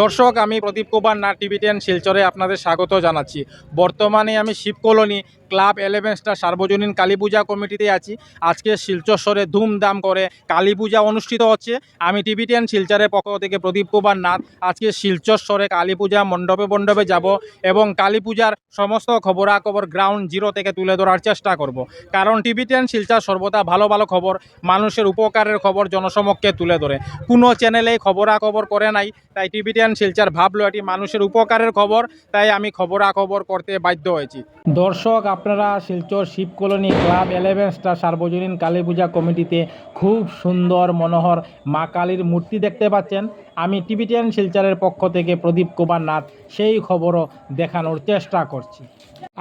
দর্শক, আমি প্রদীপ কুমার, না টিভি টেন শিলচরে আপনাদের স্বাগত জানাচ্ছি। বর্তমানে আমি Shiv colony club eleven star সার্বজনীন কালী পূজা কমিটিতে আছি। আজকে শিলচরে ধুমধাম করে কালী পূজা অনুষ্ঠিত হচ্ছে। আমি টিভি টেন শিলচরের পক্ষ থেকে প্রদীপ কুমার নাথ। আজকে শিলচরে কালী পূজা মণ্ডপে মণ্ডপে যাব এবং কালী পূজার সমস্ত খবরাখবর গ্রাউন্ড জিরো থেকে তুলে ধরার চেষ্টা করব। কারণ টিভি টেন শিলচর সর্বদা ভালো ভালো খবর, মানুষের উপকারের খবর জনসমক্ষে তুলে ধরে। কোনো চ্যানেলেই খবরাখবর করে নাই, তাই টিভি টেন শিলচার ভাবলো, এটি মানুষের উপকারের খবর, তাই আমি খবরাখবর করতে বাধ্য হয়েছি। দর্শক, আপনারা Silchar Shiv colony club eleven star সার্বজনীন কালী পূজা কমিটিতে খুব সুন্দর মনোহর মা কালীর মূর্তি দেখতে পাচ্ছেন। আমি টিভি টেন শিলচরের পক্ষ থেকে প্রদীপ কুমার নাথ সেই খবরও দেখানোর চেষ্টা করছি।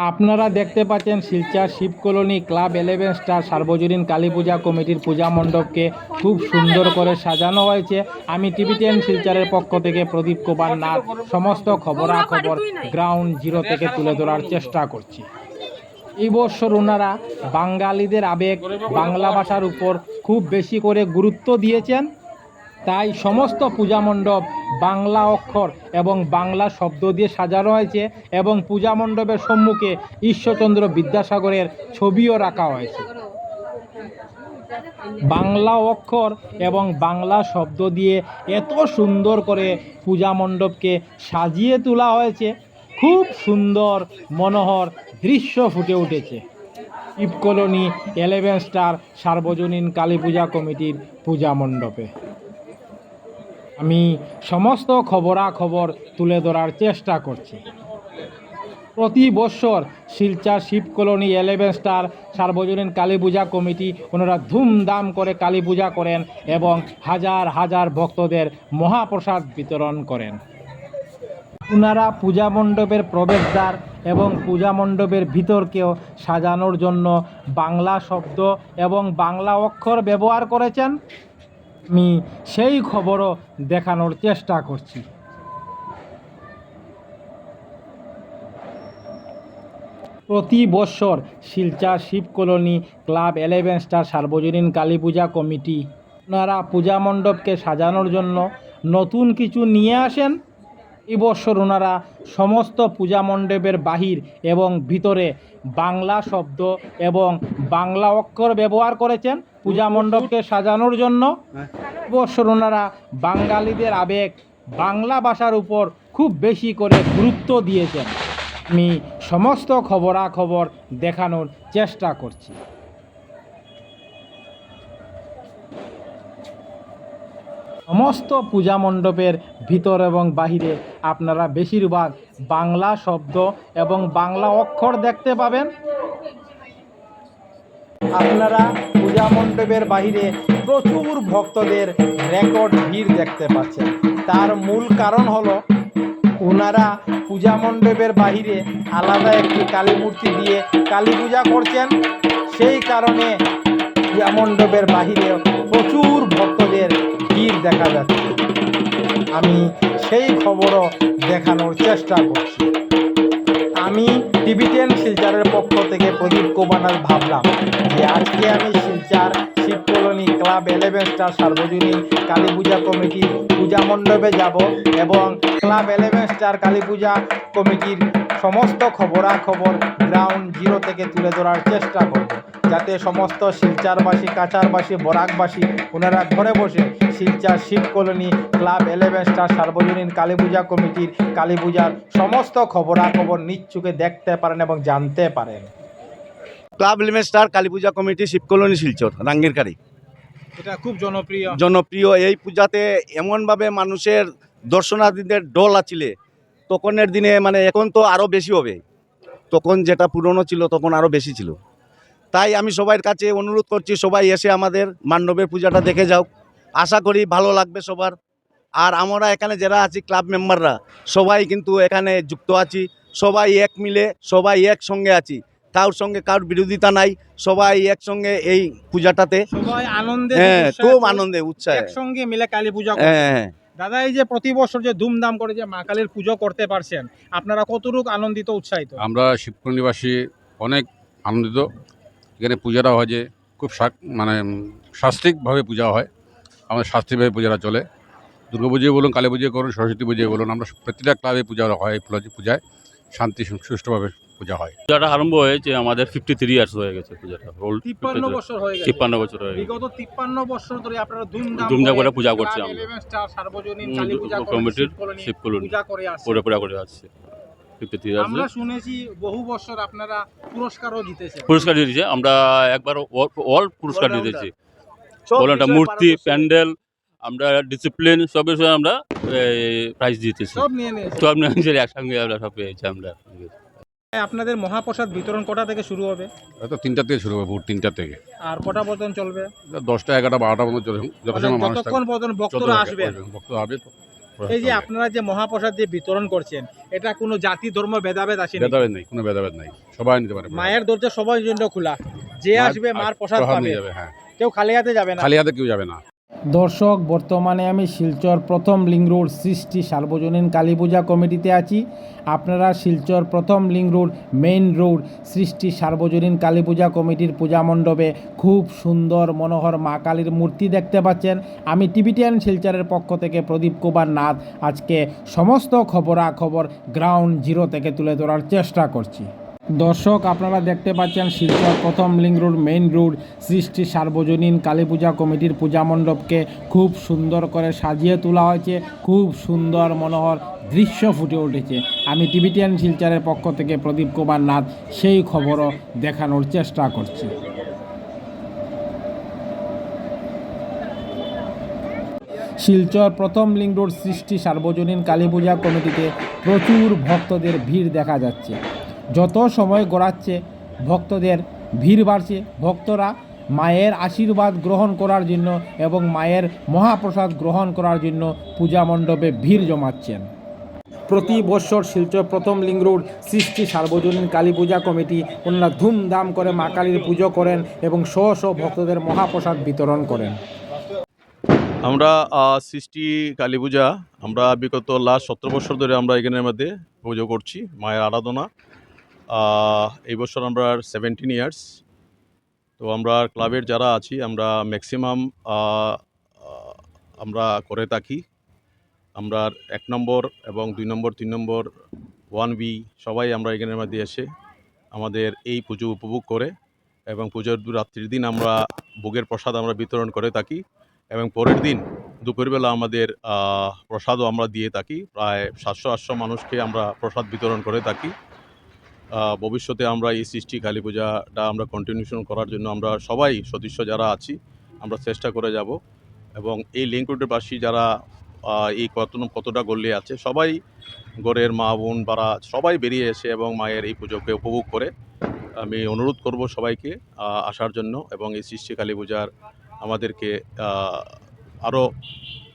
আপনারা দেখতে পাচ্ছেন Silchar Shiv colony club eleven star সার্বজনীন কালী পূজা কমিটির পূজা মণ্ডপকে খুব সুন্দর করে সাজানো হয়েছে। আমি টিভি টেন শিলচরের পক্ষ থেকে প্রদীপ কুমার নাথ, সমস্ত খবরাখবর গ্রাউন্ড জিরো থেকে তুলে ধরার চেষ্টা করছি। এই বছর ওনারা বাঙালিদের আবেগ, বাংলা ভাষার উপর খুব বেশি করে গুরুত্ব দিয়েছেন। তাই সমস্ত পূজা মণ্ডপ বাংলা অক্ষর এবং বাংলা শব্দ দিয়ে সাজানো হয়েছে এবং পূজা মণ্ডপের সম্মুখে ঈশ্বরচন্দ্র বিদ্যাসাগরের ছবিও রাখা হয়েছে। বাংলা অক্ষর এবং বাংলা শব্দ দিয়ে এত সুন্দর করে পূজা মণ্ডপকে সাজিয়ে তোলা হয়েছে। খুব সুন্দর মনোহর দৃশ্য ফুটে উঠেছে। ইপ কলোনি এলেভেন স্টার সার্বজনীন কালী পূজা কমিটির পূজা মণ্ডপে আমি সমস্ত খবরাখবর তুলে ধরার চেষ্টা করছি। প্রতি বছর Silchar Shiv colony eleven star সার্বজনীন কালী পূজা কমিটি ওনারা ধুমধাম করে কালী পূজা করেন এবং হাজার হাজার ভক্তদের মহাপ্রসাদ বিতরণ করেন। ওনারা পূজা মণ্ডপের প্রবেশদ্বার এবং পূজা মণ্ডপের ভিতরকেও সাজানোর জন্য বাংলা শব্দ এবং বাংলা অক্ষর ব্যবহার করেছেন। আমি সেই খবরও দেখানোর চেষ্টা করছি। প্রতি বছর Silchar Shiv colony club eleven star সার্বজনীন কালী পূজা কমিটি, ওনারা পূজা মণ্ডপকে সাজানোর জন্য নতুন কিছু নিয়ে আসেন। এই বছর ওনারা সমস্ত পূজা মণ্ডপের বাহির এবং ভিতরে বাংলা শব্দ এবং বাংলা অক্ষর ব্যবহার করেছেন। পূজা মণ্ডপকে সাজানোর জন্য বছর ওনারা বাঙালিদের আবেগ বাংলা ভাষার উপর খুব বেশি করে গুরুত্ব দিয়েছেন। আমি সমস্ত খবরাখবর দেখানোর চেষ্টা করছি। সমস্ত পূজা মণ্ডপের ভিতর এবং বাহিরে আপনারা বেশিরভাগ বাংলা শব্দ এবং বাংলা অক্ষর দেখতে পাবেন। আপনারা পূজা মণ্ডপের বাহিরে প্রচুর ভক্তদের রেকর্ড ভিড় দেখতে পাচ্ছেন। তার মূল কারণ হলো, ওনারা পূজা মণ্ডপের বাহিরে আলাদা একটি কালী মূর্তি দিয়ে কালী পূজা করছেন। সেই কারণে পূজা মণ্ডপের বাহিরে প্রচুর ভক্তদের ভিড় দেখা যাচ্ছে। আমি সেই খবরও দেখানোর চেষ্টা করছি। আমি টিভি টেন শিলচারের পক্ষ থেকে প্রদীপ কুমার ভাবলাম যে আজকে আমি Silchar Shiv colony club eleven star সার্বজনীন কালী পূজা কমিটি পূজা মণ্ডপে যাব এবং club eleven star Kali Puja কমিটির সমস্ত খবরাখবর গ্রাউন্ড জিরো থেকে তুলে ধরার চেষ্টা করব। যাতে সমস্ত শিলচারবাসী কাচারবাসী বরাকবাসী ওনারা ঘরে বসে Silchar Shiv colony club eleven star সার্বজনীন কালী পূজা কমিটির কালী পূজার সমস্ত খবরাখবর নিচ্ছুকে দেখতে পারেন এবং জানতে পারেন। Club eleven star Kali Puja committee Shiv colony Silchar Rangirkhari. এটা খুব জনপ্রিয়। জনপ্রিয়। এই পূজাতে এমনভাবে মানুষের দর্শনার্থীদের ডল আছিলে। তখনের দিনে মানে এখন তো আরও বেশি হবে। তখন যেটা পুরনো ছিল তখন আরও বেশি ছিল। তাই আমি সবার কাছে অনুরোধ করছি সবাই এসে আমাদের মান্ডবের পূজাটা দেখে যাও। আশা করি ভালো লাগবে সবার। আর আমরা এখানে যারা আছি ক্লাব মেম্বাররা সবাই কিন্তু এখানে যুক্ত আছি। সবাই এক মিলে সবাই একসঙ্গে আছি। কারোর সঙ্গে কারোর বিরোধিতা নাই সবাই একসঙ্গে এই পূজাটাতে। সবাই আনন্দে হ্যাঁ খুব আনন্দে উৎসাহে। একসঙ্গে মিলে কালী পূজা হ্যাঁ হ্যাঁ। দাদা এই যে প্রতি বছর যে ধুমধাম করে যে মা কালীর পুজো করতে পারছেন আপনারা কতটুকু আনন্দিত উৎসাহিত? আমরা শিবকুণ্ডিবাসী অনেক আনন্দিত। এখানে পূজাটা হয় যে খুব শাক- মানে শাস্ত্রিকভাবে পূজা হয়। আমাদের শাস্ত্রিকভাবে পূজাটা চলে। দুর্গা পুজোয় বলুন কালী পুজোয় করুন সরস্বতী পুজোয় বলুন আমরা প্রতিটা ক্লাবে পূজা হয় এই পূজায় শান্তি সুষ্ঠুভাবে পূজা হয়। পূজাটা আরম্ভ হয়েছে আমাদের ফিফটি থ্রি ইয়ার্স হয়ে গেছে পূজাটা। তিপ্পান্ন বছর হয়ে গেছে। তিপ্পান্ন বছর হয়ে বিগত তিপ্পান্ন বছর ধরে আপনারা ধুমধাম ধুমধাম করে পূজা করছি আমরা। 11 স্টার সার্বজনীন কালী পূজা কমিটির শিব পূজা করে আসছে। পুরো করে আসছে। আমরা শুনেছি বহু বছর আপনারা পুরস্কারও জিতেছেন। পুরস্কার দিয়েছে। আমরা একবার অল পুরস্কার একটা মূর্তি প্যান্ডেল আমরা ডিসিপ্লিন সব বিষয়ে আমরা প্রাইজ দিতেছি সব নিয়ে নিয়েছে। তো আপনি একসঙ্গে আমরা সব পেয়েছি আমরা। আপনাদের মহাপ্রসাদ বিতরণ কটা থেকে শুরু হবে? হয়তো তিনটা থেকে শুরু হবে ভোর তিনটা থেকে। আর কটা পর্যন্ত চলবে? দশটা এগারোটা বারোটা পর্যন্ত মানুষ থাকবে। পর্যন্ত ভক্তরা থাকে, আসবেন। ভক্ত আসবে তো এই যে আপনারা যে মহাপ্রসাদ যে বিতরণ করছেন এটা কোনো জাতি ধর্ম ভেদাভেদ আসে ভেদাভেদ নেই কোনো ভেদাভেদ নাই। সবাই নিতে পারে মায়ের দরজা সবার জন্য খোলা। যে আসবে মার প্রসাদ প্রসাদ পাবে। হ্যাঁ। কেউ খালি হাতে যাবে না। খালি হাতে কেউ যাবে না। দর্শক, বর্তমানে আমি শিলচর প্রথম লিং রোড সৃষ্টি সার্বজনীন কালী পূজা কমিটিতে আছি। আপনারা শিলচর প্রথম লিং রোড, মেইন রোড সৃষ্টি সার্বজনীন কালী পূজা কমিটির পূজা মণ্ডপে খুব সুন্দর মনোহর মা কালীর মূর্তি দেখতে পাচ্ছেন। আমি টিভিটিয়ান শিলচরের পক্ষ থেকে প্রদীপ কুমার নাথ। আজকে সমস্ত খবরাখবর গ্রাউন্ড জিরো থেকে তুলে ধরার চেষ্টা করছি। দর্শক, আপনারা দেখতে পাচ্ছেন শিলচর প্রথম লিঙ্ক রোড, মেইন রোড, সৃষ্টি সার্বজনীন কালী পূজা কমিটির পূজা মণ্ডপকে খুব সুন্দর করে সাজিয়ে তোলা হয়েছে। খুব সুন্দর মনোহর দৃশ্য ফুটে উঠেছে। আমি টিভিটিয়ান শিলচরের পক্ষ থেকে প্রদীপ কুমার নাথ, সেই খবরও দেখানোর চেষ্টা করছি। শিলচর প্রথম লিং রোড, সৃষ্টি সার্বজনীন কালী পূজা কমিটিতে প্রচুর ভক্তদের ভিড় দেখা যাচ্ছে। যত সময় গড়াচ্ছে, ভক্তদের ভিড় বাড়ছে। ভক্তরা মায়ের আশীর্বাদ গ্রহণ করার জন্য এবং মায়ের মহাপ্রসাদ গ্রহণ করার জন্য পূজা মণ্ডপে ভিড় জমাচ্ছেন। প্রতি বছর শিলচর প্রথম লিং রোড সৃষ্টি সার্বজনীন কালী পূজা কমিটি ওনারা ধুমধাম করে মা কালীর পুজো করেন এবং শো শ ভক্তদের মহাপ্রসাদ বিতরণ করেন। আমরা সৃষ্টি কালী পূজা, আমরা বিগত লাস্ট সতেরো বছর ধরে আমরা এখানের মধ্যে পুজো করছি, মায়ের আরাধনা। এই বছর আমরা সেভেন্টিন ইয়ার্স তো আমরা ক্লাবের যারা আছি, আমরা ম্যাক্সিমাম আমরা করে থাকি। আমরা এক নম্বর এবং দুই নম্বর, তিন নম্বর ওয়ান বি সবাই আমরা এখানের মধ্যে এসে আমাদের এই পুজো উপভোগ করে এবং পুজোর রাত্রির দিন আমরা ভোগের প্রসাদ আমরা বিতরণ করে থাকি এবং পরের দিন দুপুরবেলা আমাদের প্রসাদও আমরা দিয়ে থাকি। প্রায় সাতশো আটশো মানুষকে আমরা প্রসাদ বিতরণ করে থাকি। ভবিষ্যতে আমরা এই সৃষ্টি কালী পূজাটা আমরা কন্টিনিউশন করার জন্য আমরা সবাই সদস্য যারা আছি, আমরা চেষ্টা করে যাব। এবং এই লিঙ্ক রোডের বাসী যারা এই কত কতটা গল্লি আছে, সবাই গড়ের মা, বোন, বারা, সবাই বেরিয়ে এসে এবং মায়ের এই পুজোকে উপভোগ করে আমি অনুরোধ করব সবাইকে আসার জন্য এবং এই সৃষ্টি কালী পূজার আমাদেরকে আরও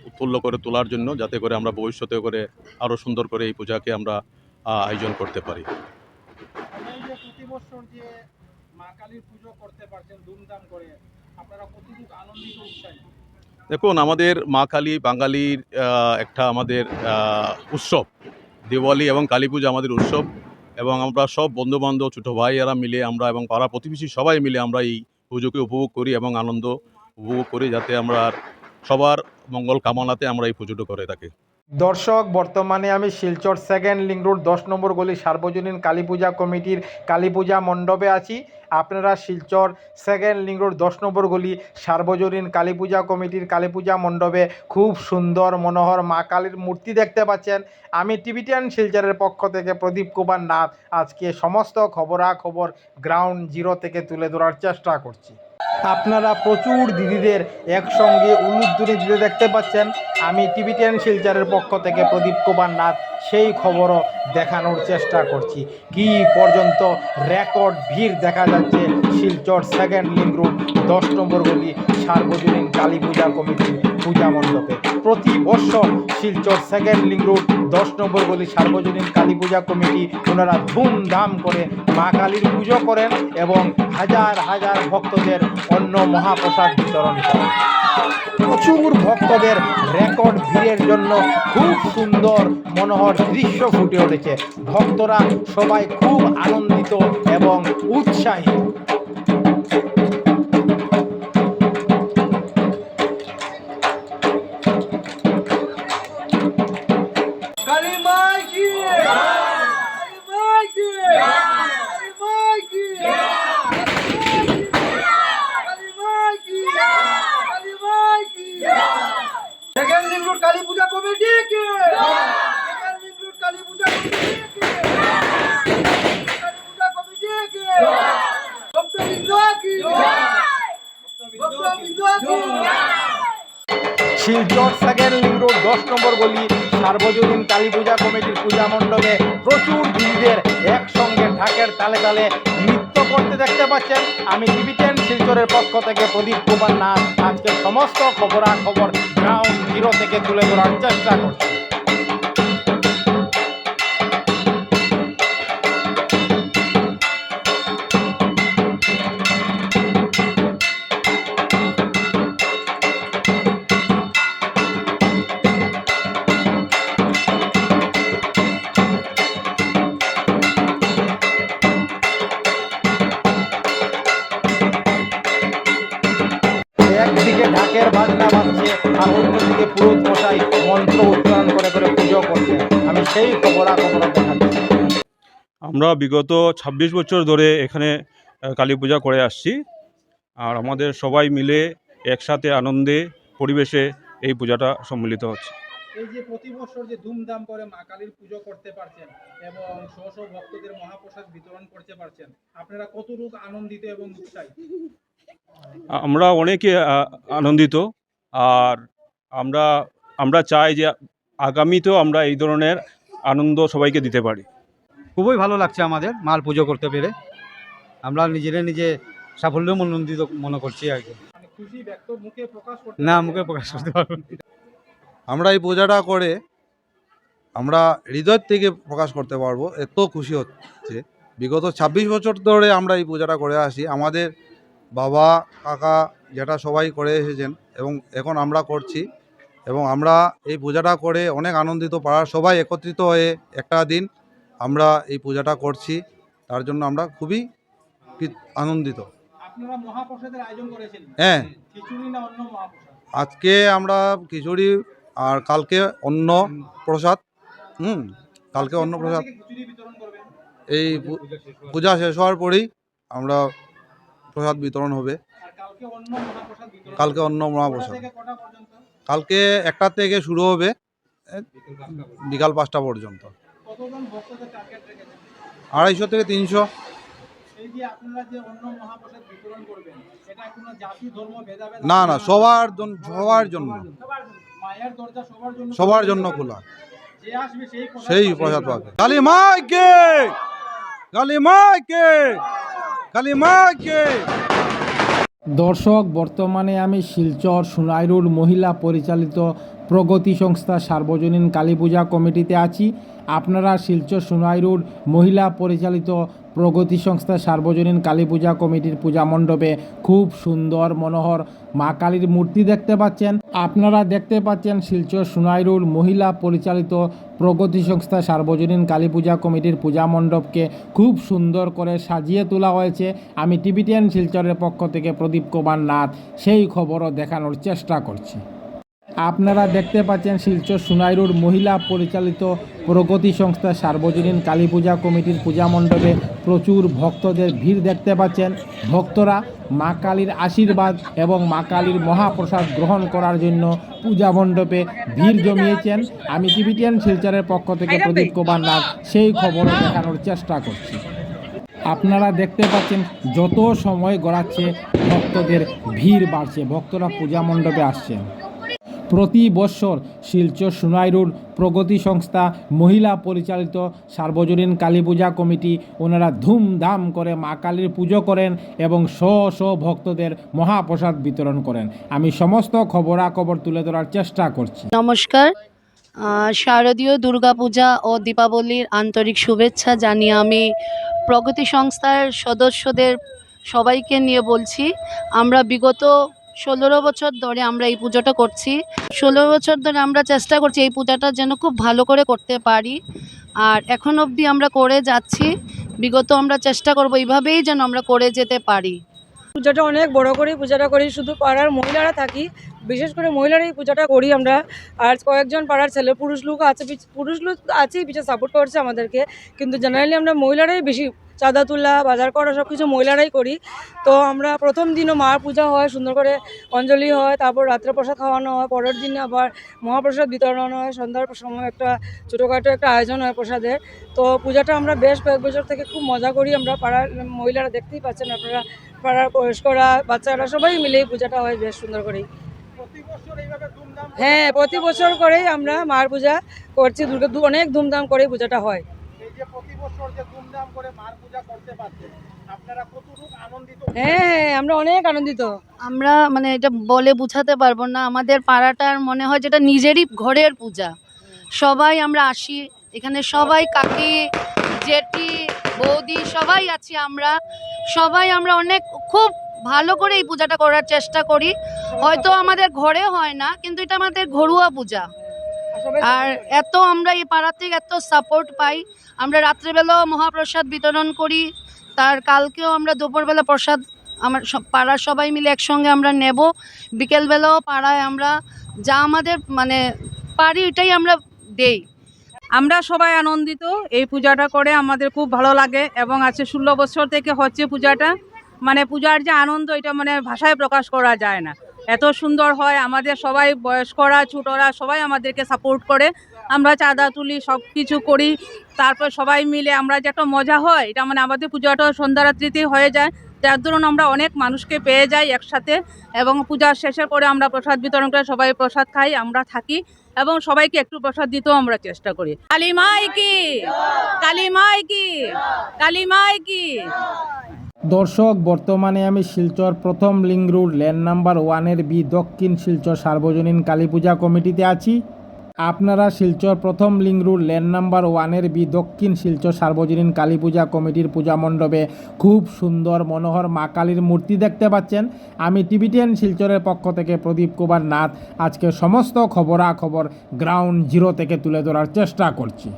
উৎফুল্ল করে তোলার জন্য যাতে করে আমরা ভবিষ্যতে করে আরও সুন্দর করে এই পূজাকে আমরা আয়োজন করতে পারি। মা কালীর করতে পারছেন, ধুমধাম করে, আপনারা কতটুকু আনন্দিত উৎসাহী? দেখুন, আমাদের মা কালী বাঙালির একটা আমাদের উৎসব। দিওয়ালি এবং কালী পূজা আমাদের উৎসব এবং আমরা সব বন্ধুবান্ধব, ছোটো ভাইয়েরা মিলে আমরা এবং পাড়া প্রতিবেশী সবাই মিলে আমরা এই পুজোকে উপভোগ করি এবং আনন্দ উপভোগ করি যাতে আমরা সবার মঙ্গল কামনাতে আমরা এই পুজোটা করে থাকি। দর্শক, বর্তমানে আমি শিলচর সেকেন্ড লিং রোড, দশ নম্বর গলি সার্বজনীন কালী পূজা কমিটির কালী পূজা মণ্ডপে আছি। আপনারা শিলচর সেকেন্ড লিং রোড, দশ নম্বর গলি সার্বজনীন কালী পূজা কমিটির কালী পূজা মণ্ডপে খুব সুন্দর, মনোহর মা কালীর মূর্তি দেখতে পাচ্ছেন। আমি টিভিটিয়ান শিলচরের পক্ষ থেকে প্রদীপ কুমার নাথ। আজকে সমস্ত খবরাখবর গ্রাউন্ড জিরো থেকে তুলে ধরার চেষ্টা করছি। আপনারা প্রচুর দিদিদের একসঙ্গে উলুধ্বনি দিতে দেখতে পাচ্ছেন। আমি টিভি টেন শিলচারের পক্ষ থেকে প্রদীপ কুমার নাথ সেই খবরও দেখানোর চেষ্টা করছি। কি পর্যন্ত রেকর্ড ভিড় দেখা যাচ্ছে শিলচর সেকেন্ড লিং রুট দশ নম্বর গলি, সার্বজনীন কালী পূজা কমিটির পূজা মণ্ডপে। প্রতি বছর শিলচর সেকেন্ড লিং রোড দশ নম্বর গলি সার্বজনীন কালী পূজা কমিটি ওনারা ধুমধাম করে মা কালীর পুজো করেন এবং হাজার হাজার ভক্তদের অন্য মহাপ্রসাদ বিতরণ করেন। প্রচুর ভক্তদের রেকর্ড ভিড়ের জন্য খুব সুন্দর মনোহর দৃশ্য ফুটে উঠেছে। ভক্তরা সবাই খুব আনন্দিত এবং উৎসাহী। তালে তালে নৃত্য করতে দেখতে পাচ্ছেন। আমি টিভি টেন শিলচরের পক্ষ থেকে প্রদীপ কুমার নাথ। আজকে সমস্ত খবরাখবর গ্রাউন্ড জিরো থেকে তুলে ধরার চেষ্টা করছি। অন্যদিকে পুরোহিত মশাই মন্ত্র উচ্চারণ করে করে পুজো করছে। আমি সেই খবরাখবর দেখাচ্ছি আমরা বিগত ২৬ বছর ধরে এখানে কালী পূজা করে আসছি। আর আমাদের সবাই মিলে একসাথে আনন্দে পরিবেশে এই পূজাটা সম্মিলিত হচ্ছে। এই যে প্রতি বছর যে ধুমধাম করে মা কালীর পুজো করতে পারছেন এবং শো শো ভক্তদের মহাপ্রসাদ বিতরণ করতে পারছেন আপনারা কতটুকু আনন্দিত এবং উৎসাহী আমরা অনেকে আনন্দিত। আর আমরা আমরা চাই যে আগামীতেও আমরা এই ধরনের আনন্দ সবাইকে দিতে পারি। খুবই ভালো লাগছে আমাদের মাল পুজো করতে পেরে। আমরা নিজেরা নিজে সাফল্য মনোনন্দিত মনে করছি আর কি। খুশি ব্যক্ত মুখে প্রকাশ করতে না মুখে প্রকাশ করতে পারব আমরা এই পূজাটা করে আমরা হৃদয় থেকে প্রকাশ করতে পারব। এত খুশি হচ্ছে। বিগত ২৬ বছর ধরে আমরা এই পূজাটা করে আসি। আমাদের বাবা কাকা যেটা সবাই করে এসেছেন এবং এখন আমরা করছি। এবং আমরা এই পূজাটা করে অনেক আনন্দিত পাড়ার সবাই একত্রিত হয়ে একটা দিন আমরা এই পূজাটা করছি। তার জন্য আমরা খুবই আনন্দিত। হ্যাঁ। আজকে আমরা খিচুড়ি আর কালকে অন্ন প্রসাদ। হুম কালকে অন্ন প্রসাদ। এই পূজা শেষ হওয়ার পরেই আমরা প্রসাদ বিতরণ হবে। কালকে অন্ন মহাপ্রসাদ কালকে একটা থেকে শুরু হবে বিকাল পাঁচটা পর্যন্ত। আড়াইশো থেকে তিনশো। না না সবার জন্য। সবার জন্য। সবার জন্য। খোলা সেই প্রসাদ পাবে। কালী মাইকে কালী মাইকে কালী মাইকে দর্শক, বর্তমানে আমি শিলচর সোনাইরুর মহিলা পরিচালিত প্রগতি সংস্থা সার্বজনীন কালী পূজা কমিটিতে আছি। আপনারা শিলচর সোনাইরুর মহিলা পরিচালিত প্রগতি সংস্থা সার্বজনীন কালী পূজা কমিটির পূজা মণ্ডপে খুব সুন্দর, মনোহর মা কালীর মূর্তি দেখতে পাচ্ছেন। আপনারা দেখতে পাচ্ছেন শিলচর সোনাইরুর মহিলা পরিচালিত প্রগতি সংস্থা সার্বজনীন কালী পূজা কমিটির পূজা মণ্ডপকে খুব সুন্দর করে সাজিয়ে তোলা হয়েছে। আমি টিভি টেন শিলচরের পক্ষ থেকে প্রদীপ কুমার নাথ সেই খবরও দেখানোর চেষ্টা করছি। আপনারা দেখতে পাচ্ছেন শিলচর সুনাইরুর মহিলা পরিচালিত প্রগতি সংস্থা সার্বজনীন কালী পূজা কমিটির পূজা মণ্ডপে প্রচুর ভক্তদের ভিড় দেখতে পাচ্ছেন। ভক্তরা মা কালীর আশীর্বাদ এবং মা কালীর মহাপ্রসাদ গ্রহণ করার জন্য পূজা মণ্ডপে ভিড় জমিয়েছেন। আমি টিভি টেন শিলচরের পক্ষ থেকে প্রদীপ কুমার নাথ সেই খবরও দেখানোর চেষ্টা করছি। আপনারা দেখতে পাচ্ছেন যত সময় গড়াচ্ছে ভক্তদের ভিড় বাড়ছে ভক্তরা পূজা মণ্ডপে আসছেন। প্রতি বৎসর শিলচর সুনাইরুর প্রগতি সংস্থা মহিলা পরিচালিত সার্বজনীন কালী পূজা কমিটি ওনারা ধুমধাম করে মা কালীর পুজো করেন এবং শ শ ভক্তদের মহাপ্রসাদ বিতরণ করেন। আমি সমস্ত খবরাখবর তুলে ধরার চেষ্টা করছি। নমস্কার। শারদীয় দুর্গাপূজা ও দীপাবলির আন্তরিক শুভেচ্ছা জানিয়ে আমি প্রগতি সংস্থার সদস্যদের সবাইকে নিয়ে বলছি। আমরা বিগত ষোলো বছর ধরে আমরা এই পুজোটা করছি। ষোলো বছর ধরে আমরা চেষ্টা করছি এই পূজাটা যেন খুব ভালো করে করতে পারি। আর এখন অবধি আমরা করে যাচ্ছি। বিগত আমরা চেষ্টা করব এইভাবেই যেন আমরা করে যেতে পারি। পূজাটা অনেক বড় করে পূজাটা করি। শুধু পাড়ার মহিলারা থাকি, বিশেষ করে মহিলারাই পূজাটা করি আমরা। আর কয়েকজন পাড়ার ছেলে পুরুষ লোক আছে, পুরুষ লোক আছেই পিছিয়ে সাপোর্ট করছে আমাদেরকে। কিন্তু জেনারেলি আমরা মহিলারাই বেশি চাঁদা তোলা, বাজার করা সব কিছু মহিলারাই করি। তো আমরা প্রথম দিনও মার পূজা হয়, সুন্দর করে অঞ্জলি হয়, তারপর রাত্রে প্রসাদ খাওয়ানো হয়, পরের দিনে আবার মহাপ্রসাদ বিতরণ হয়, সন্ধ্যার সময় একটা ছোটোখাটো একটা আয়োজন হয় প্রসাদের তো পূজাটা আমরা বেশ কয়েক বছর থেকে খুব মজা করি, আমরা পাড়ার মহিলারা দেখতেই পাচ্ছেন, আপনারা পাড়ার বয়স্করা, বাচ্চারা সবাই মিলেই পূজাটা হয় বেশ সুন্দর করেই। হ্যাঁ প্রতি বছর করেই আমরা মার পূজা করছি, দুর্গা অনেক ধুমধাম করে পূজাটা হয়। যে প্রতি বছর যে ধুমধাম করে মার পূজা করতে পারছেন আপনারা কতটুকু আনন্দিত? হ্যাঁ হ্যাঁ আমরা অনেক আনন্দিত। আমরা মানে এটা বলে বোঝাতে পারব না আমাদের পাড়াটার মনে হয় যেটা নিজেরই ঘরের পূজা। সবাই আমরা আসি এখানে সবাই কাকি জেঠি বৌদি সবাই আছি আমরা। সবাই আমরা অনেক খুব ভালো করে এই পূজাটা করার চেষ্টা করি। হয়তো আমাদের ঘরে হয় না কিন্তু এটা আমাদের ঘরোয়া পূজা। আর এত আমরা এই পাড়া থেকে এত সাপোর্ট পাই। আমরা রাত্রেবেলাও মহাপ্রসাদ বিতরণ করি। তার কালকেও আমরা দুপুরবেলা প্রসাদ আমার সব পাড়ার সবাই মিলে একসঙ্গে আমরা নেব। বিকেলবেলাও পাড়ায় আমরা যা আমাদের মানে পারি ওইটাই আমরা দেই। আমরা সবাই আনন্দিত। এই পূজাটা করে আমাদের খুব ভালো লাগে এবং আছে ষোলো বছর থেকে হচ্ছে পূজাটা। মানে পূজার যে আনন্দ এটা মানে ভাষায় প্রকাশ করা যায় না। এত সুন্দর হয়, আমাদের সবাই বয়স্করা, ছোটরা সবাই আমাদেরকে সাপোর্ট করে। আমরা চাঁদা তুলি সব কিছু করি, তারপর সবাই মিলে আমরা যে একটা মজা হয়, এটা মানে আমাদের পূজাটা সন্ধ্যারাত্রিতেই হয়ে যায়। যার দরুন আমরা অনেক মানুষকে পেয়ে যাই একসাথে এবং পূজার শেষের পরে আমরা প্রসাদ বিতরণ করে সবাই প্রসাদ খাই, আমরা থাকি এবং সবাইকে একটু প্রসাদ দিতেও আমরা চেষ্টা করি। কালী মাই কি? কালী মাই কি? কালী মাই কি? দর্শক, বর্তমানে আমি শিলচর প্রথম লিঙ্ক রোড ল্যান্ড নাম্বার ওয়ানের বি, দক্ষিণ শিলচর সার্বজনীন কালী পূজা কমিটিতে আছি। আপনারা শিলচর প্রথম লিঙ্ক রোড ল্যান্ড নাম্বার ওয়ানের বি, দক্ষিণ শিলচর সার্বজনীন কালী পূজা কমিটির পূজা মণ্ডপে খুব সুন্দর, মনোহর, মা কালীর মূর্তি দেখতে পাচ্ছেন। আমি টিভিটিএন শিলচরের পক্ষ থেকে প্রদীপ কুমার নাথ। আজকে সমস্ত খবরাখবর গ্রাউন্ড জিরো থেকে তুলে ধরার চেষ্টা করছি।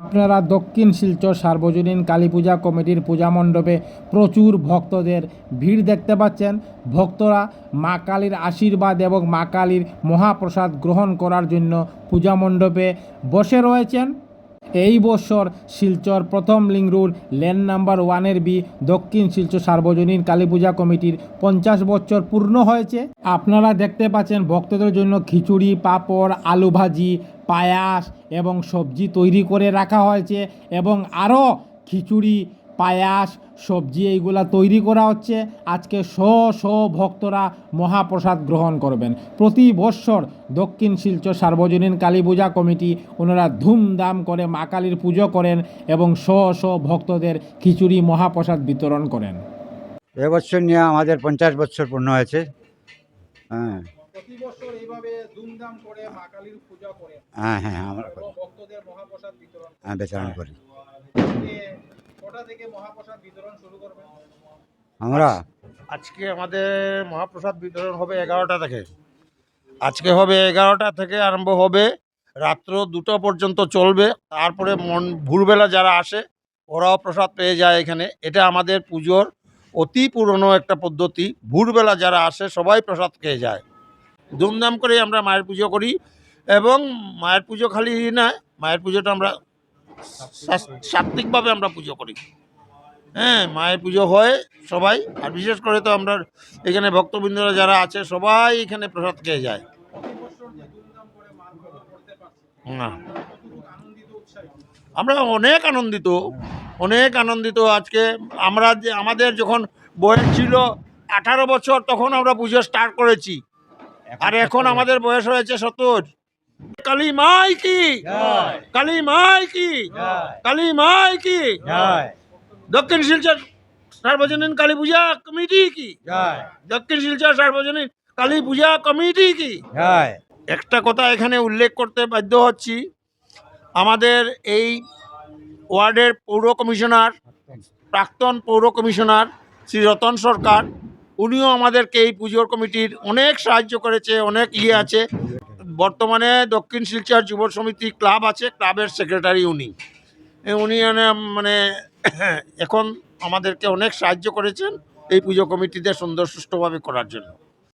আপনারা দক্ষিণ শিলচর সার্বজনীন কালী পূজা কমিটির পূজা মণ্ডপে প্রচুর ভক্তদের ভিড় দেখতে পাচ্ছেন। ভক্তরা মা কালীর আশীর্বাদ এবং মা কালীর মহাপ্রসাদ গ্রহণ করার জন্য পূজা মণ্ডপে বসে রয়েছেন। এই বছর শিলচর প্রথম লিং রোড ল্যান্ড নাম্বার ওয়ানের বি দক্ষিণ শিলচর সার্বজনীন কালী পূজা কমিটির পঞ্চাশ বছর পূর্ণ হয়েছে। আপনারা দেখতে পাচ্ছেন ভক্তদের জন্য খিচুড়ি, পাঁপড় আলু ভাজি পায়াস এবং সবজি তৈরি করে রাখা হয়েছে এবং আরও খিচুড়ি, পায়াস, সবজি এইগুলা তৈরি করা হচ্ছে। আজকে শ শ ভক্তরা মহাপ্রসাদ গ্রহণ করবেন। প্রতি বৎসর দক্ষিণ শিলচর সার্বজনীন কালী পূজা কমিটি ওনারা ধুমধাম করে মা কালীর পুজো করেন এবং শ শ ভক্তদের খিচুড়ি, মহাপ্রসাদ বিতরণ করেন। এবছর নিয়ে আমাদের পঞ্চাশ বছর পূর্ণ হয়েছে। হ্যাঁ। প্রতি বছর এইভাবে ধুমধাম করে মা কালীর পূজা করেন হ্যাঁ হ্যাঁ আমরা করি। ভক্তদের মহাপ্রসাদ বিতরণ হ্যাঁ বিতরণ করি। কটা থেকে মহাপ্রসাদ বিতরণ শুরু করবেন আমরা? আজকে আমাদের মহাপ্রসাদ বিতরণ হবে এগারোটা থেকে। আজকে হবে এগারোটা থেকে আরম্ভ হবে। রাত্র দুটো পর্যন্ত চলবে। তারপরে মন ভোরবেলা যারা আসে ওরাও প্রসাদ পেয়ে যায় এখানে। এটা আমাদের পুজোর অতি পুরনো একটা পদ্ধতি। ভোরবেলা যারা আসে সবাই প্রসাদ খেয়ে যায়। ধুমধাম করে আমরা মায়ের পুজো করি এবং মায়ের পুজো খালি না, মায়ের পুজোটা আমরা সাত্ত্বিকভাবে আমরা পুজো করি। হ্যাঁ মায়ের পুজো হয় সবাই, আর বিশেষ করে তো আমরা এখানে ভক্তবৃন্দরা যারা আছে সবাই এখানে প্রসাদ খেয়ে যায়। উৎসাহিত আমরা অনেক আনন্দিত অনেক আনন্দিত আজকে। আমরা যে, আমাদের যখন বয়স ছিল আঠারো বছর, তখন আমরা পুজো স্টার্ট করেছি। আর এখন আমাদের বয়স হয়েছে সত্তর। কালী মাই কি? কালী মাই কি? কালী মাই কি? দক্ষিণ শিলচর সার্বজনীন কালী পূজা কমিটি কি? দক্ষিণ শিলচর সার্বজনীন কালী পূজা কমিটি কি? একটা কথা এখানে উল্লেখ করতে বাধ্য হচ্ছি। আমাদের এই ওয়ার্ডের পৌর কমিশনার প্রাক্তন পৌর কমিশনার শ্রী রতন সরকার উনিও আমাদেরকে এই পুজোর কমিটির অনেক সাহায্য করেছে, অনেক ইয়ে আছে। বর্তমানে দক্ষিণ শিলচর যুব সমিতি ক্লাব আছে, ক্লাবের সেক্রেটারি উনি। উনি মানে- এখন আমাদেরকে অনেক সাহায্য করেছেন এই পুজো কমিটিতে সুন্দর সুষ্ঠুভাবে করার জন্য।